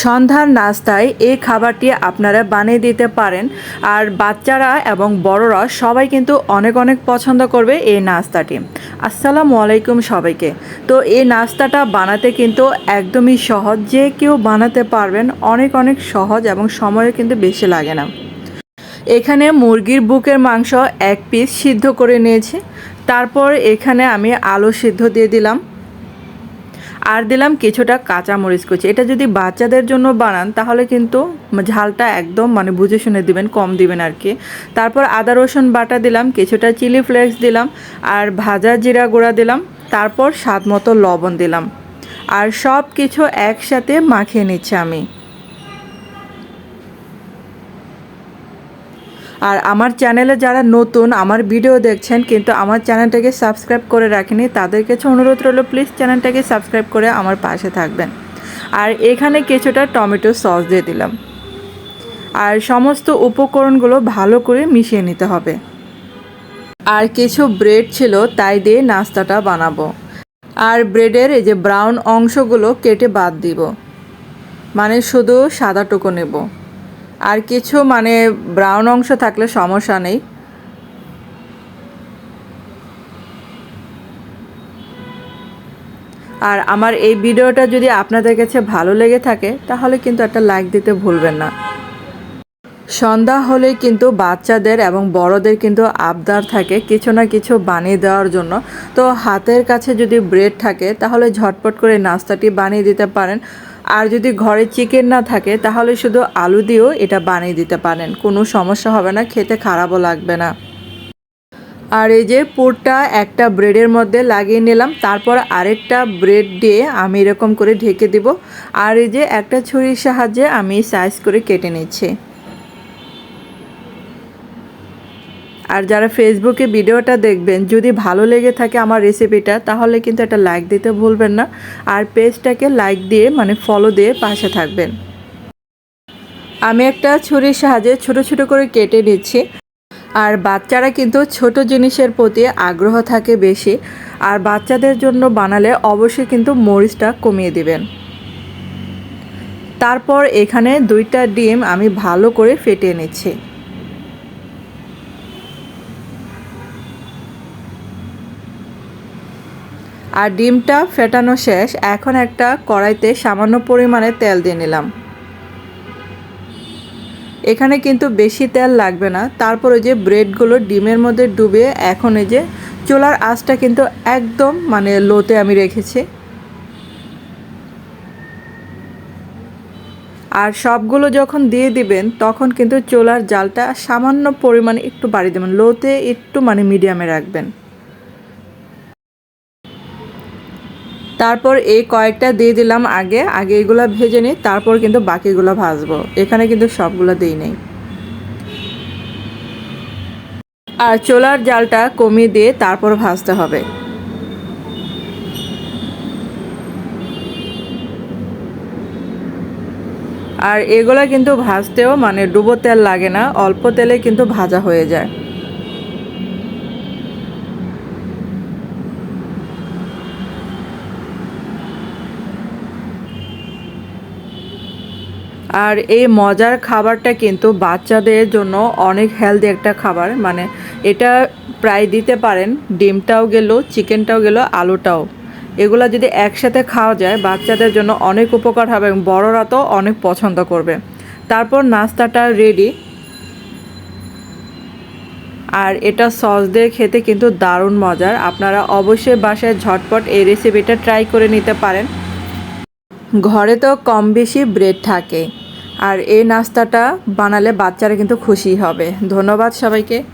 সন্ধ্যার নাস্তায় এই খাবারটি আপনারা বানিয়ে দিতে পারেন। আর বাচ্চারা এবং বড়রা সবাই কিন্তু অনেক অনেক পছন্দ করবে এই নাস্তাটি। আসসালামু আলাইকুম সবাইকে। তো এই নাস্তাটা বানাতে কিন্তু একদমই সহজ। যে কেউ বানাতে পারবেন অনেক অনেক সহজ এবং সময়ও কিন্তু বেশি লাগে না। এখানে মুরগির বুকের মাংস এক পিস সিদ্ধ করে নিয়েছি। তারপর এখানে আমি আলু সিদ্ধ দিয়ে দিলাম। আর দিলাম কিছুটা কাঁচা মরিচ কুচি। এটা যদি বাচ্চাদের জন্য বানান, তাহলে কিন্তু ঝালটা একদম মানে বুঝে শুনে দিবেন, কম দিবেন আর কি। তারপর আদা, রসুন বাটা দিলাম, কিছুটা চিলি ফ্লেক্স দিলাম, আর ভাজা জিরা গুঁড়া দিলাম, তারপর স্বাদ মতো লবণ দিলাম। আর সব কিছু একসাথে মাখিয়ে নিচ্ছি আমি। আর আমার চ্যানেলে যারা নতুন, আমার ভিডিও দেখছেন, কিন্তু আমার চ্যানেলটাকে সাবস্ক্রাইব করে রাখেনি তাদের কাছে অনুরোধ রইল, প্লিজ চ্যানেলটাকে সাবস্ক্রাইব করে আমার পাশে থাকবেন। আর এখানে কিছুটা টমেটো সস দিয়ে দিলাম। আর সমস্ত উপকরণগুলো ভালো করে মিশিয়ে নিতে হবে। আর কিছু ব্রেড ছিল, তাই দিয়ে নাস্তাটা বানাবো। আর ব্রেডের এই যে ব্রাউন অংশগুলো কেটে বাদ দিব। মানে শুধু সাদাটুকু নেব। আর কিছু মানে ব্রাউন অংশ থাকলে সমস্যা নেই। আর আমার এই ভিডিওটা যদি আপনাদের কাছে ভালো লেগে থাকে, তাহলে কিন্তু একটা লাইক দিতে ভুলবেন না। সন্ধ্যা হলে কিন্তু বাচ্চাদের এবং বড়দের কিন্তু আবদার থাকে কিছু না কিছু বানিয়ে দেওয়ার জন্য। তো হাতের কাছে যদি ব্রেড থাকে, তাহলে ঝটপট করে নাস্তাটি বানিয়ে দিতে পারেন। আর যদি ঘরে চিকেন না থাকে, তাহলে শুধু আলু দিয়েও এটা বানিয়ে দিতে পারেন। কোনো সমস্যা হবে না, খেতে খারাপও লাগবে না। আর এই যে পুরটা একটা ব্রেডের মধ্যে লাগিয়ে নিলাম, তারপর আরেকটা ব্রেড দিয়ে আমি এরকম করে ঢেকে দিব। আর এই যে একটা ছুরির সাহায্যে আমি সাইজ করে কেটে নিচ্ছি। আর যারা ফেসবুকে ভিডিওটা দেখবেন, যদি ভালো লেগে থাকে আমার রেসিপিটা তাহলে কিন্তু একটা লাইক দিতে ভুলবেন না। আর পেজটাকে লাইক দিয়ে মানে ফলো দিয়ে পাশে থাকবেন। আমি একটা ছুরির সাহায্যে ছোট ছোট করে কেটে নিচ্ছি। আর বাচ্চারা কিন্তু ছোট জিনিসের প্রতি আগ্রহ থাকে বেশি। আর বাচ্চাদের জন্য বানালে অবশ্যই কিন্তু মরিচটা কমিয়ে দিবেন। তারপর এখানে দুইটা ডিম আমি ভালো করে ফেটিয়ে নিচ্ছি। আর ডিমটা ফেটানো শেষ, এখন একটা কড়াইতে সামান্য পরিমাণে তেল দিয়ে নিলাম। এখানে কিন্তু বেশি তেল লাগবে না। তারপরে যে ব্রেডগুলো ডিমের মধ্যে ডুবে এখন এই যে চোলার আঁচটা কিন্তু একদম মানে লোতে আমি রেখেছি। আর সবগুলো যখন দিয়ে দিবেন, তখন কিন্তু চোলার জালটা সামান্য পরিমাণে একটু বাড়িয়ে দেবেন, লোতে একটু মানে মিডিয়ামে রাখবেন। তারপর এই কয়েকটা দিয়ে দিলাম আগে আগে এগুলো ভেজে নিই, তারপর কিন্তু বাকিগুলো ভাজবো। এখানে কিন্তু সবগুলো দিই নেই। আর চোলার জালটা কমিয়ে দিয়ে তারপর ভাজতে হবে। আর এগুলা কিন্তু ভাজতেও মানে ডুবো তেল লাগে না, অল্প তেলে কিন্তু ভাজা হয়ে যায়। আর এই মজার খাবারটা কিন্তু বাচ্চাদের জন্য অনেক হেলদি একটা খাবার। মানে এটা প্রায় দিতে পারেন, ডিমটাও গেল চিকেনটাও গেল, আলুটাও। এগুলো যদি একসাথে খাওয়া যায়, বাচ্চাদের জন্য অনেক উপকার হবে এবং বড়রা তো অনেক পছন্দ করবে। তারপর নাস্তাটা রেডি আর এটা সস দিয়ে খেতে কিন্তু দারুণ মজার। আপনারা অবশ্যই বাসায় ঝটপট এই রেসিপিটা ট্রাই করে নিতে পারেন। ঘরে তো কম বেশি ব্রেড থাকে। আর এই নাস্তাটা বানালে বাচ্চারা কিন্তু খুশি হবে। ধন্যবাদ সবাইকে।